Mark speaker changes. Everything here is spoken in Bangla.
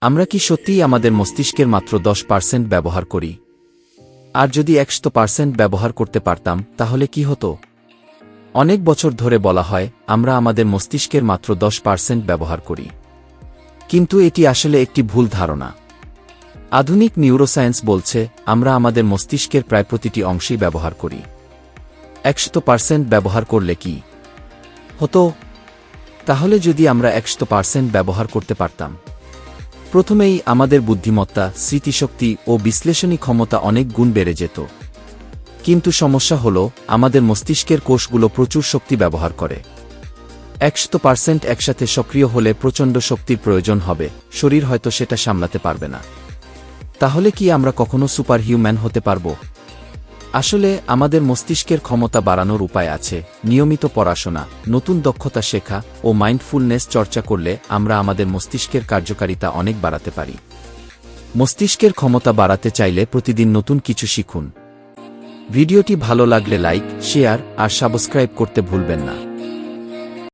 Speaker 1: আমরা কি সত্যিই আমাদের মস্তিষ্কের মাত্র দশ পার্সেন্ট ব্যবহার করি? আর যদি একশো পার্সেন্ট ব্যবহার করতে পারতাম, তাহলে কি হতো? অনেক বছর ধরে বলা হয়, আমরা আমাদের মস্তিষ্কের মাত্র দশ পার্সেন্ট ব্যবহার করি। কিন্তু এটি আসলে একটি ভুল ধারণা। আধুনিক নিউরোসায়েন্স বলছে, আমরা আমাদের মস্তিষ্কের প্রায় প্রতিটি অংশেই ব্যবহার করি। একশো পার্সেন্ট ব্যবহার করলে কি হতো? তাহলে যদি আমরা একশো পার্সেন্ট ব্যবহার করতে পারতাম প্রথমেই আমাদের বুদ্ধিমত্তা, স্মৃতিশক্তি ও বিশ্লেষণী ক্ষমতা অনেক গুণ বেড়ে যেত। কিন্তু সমস্যা হল, আমাদের মস্তিষ্কের কোষগুলো প্রচুর শক্তি ব্যবহার করে। একশত পার্সেন্ট একসাথে সক্রিয় হলে প্রচণ্ড শক্তির প্রয়োজন হবে, শরীর হয়তো সেটা সামলাতে পারবে না। তাহলে কি আমরা কখনো সুপার হিউম্যান হতে পারব? আসলে, আমাদের মস্তিষ্কের ক্ষমতা বাড়ানোর উপায় আছে, নিয়মিত পড়াশোনা, নতুন দক্ষতা শেখা ও মাইন্ডফুলনেস চর্চা করলে আমরা আমাদের মস্তিষ্কের কার্যকারিতা অনেক বাড়াতে পারি। মস্তিষ্কের ক্ষমতা বাড়াতে চাইলে প্রতিদিন নতুন কিছু শিখুন। ভিডিওটি ভালো লাগলে লাইক, শেয়ার আর সাবস্ক্রাইব করতে ভুলবেন না।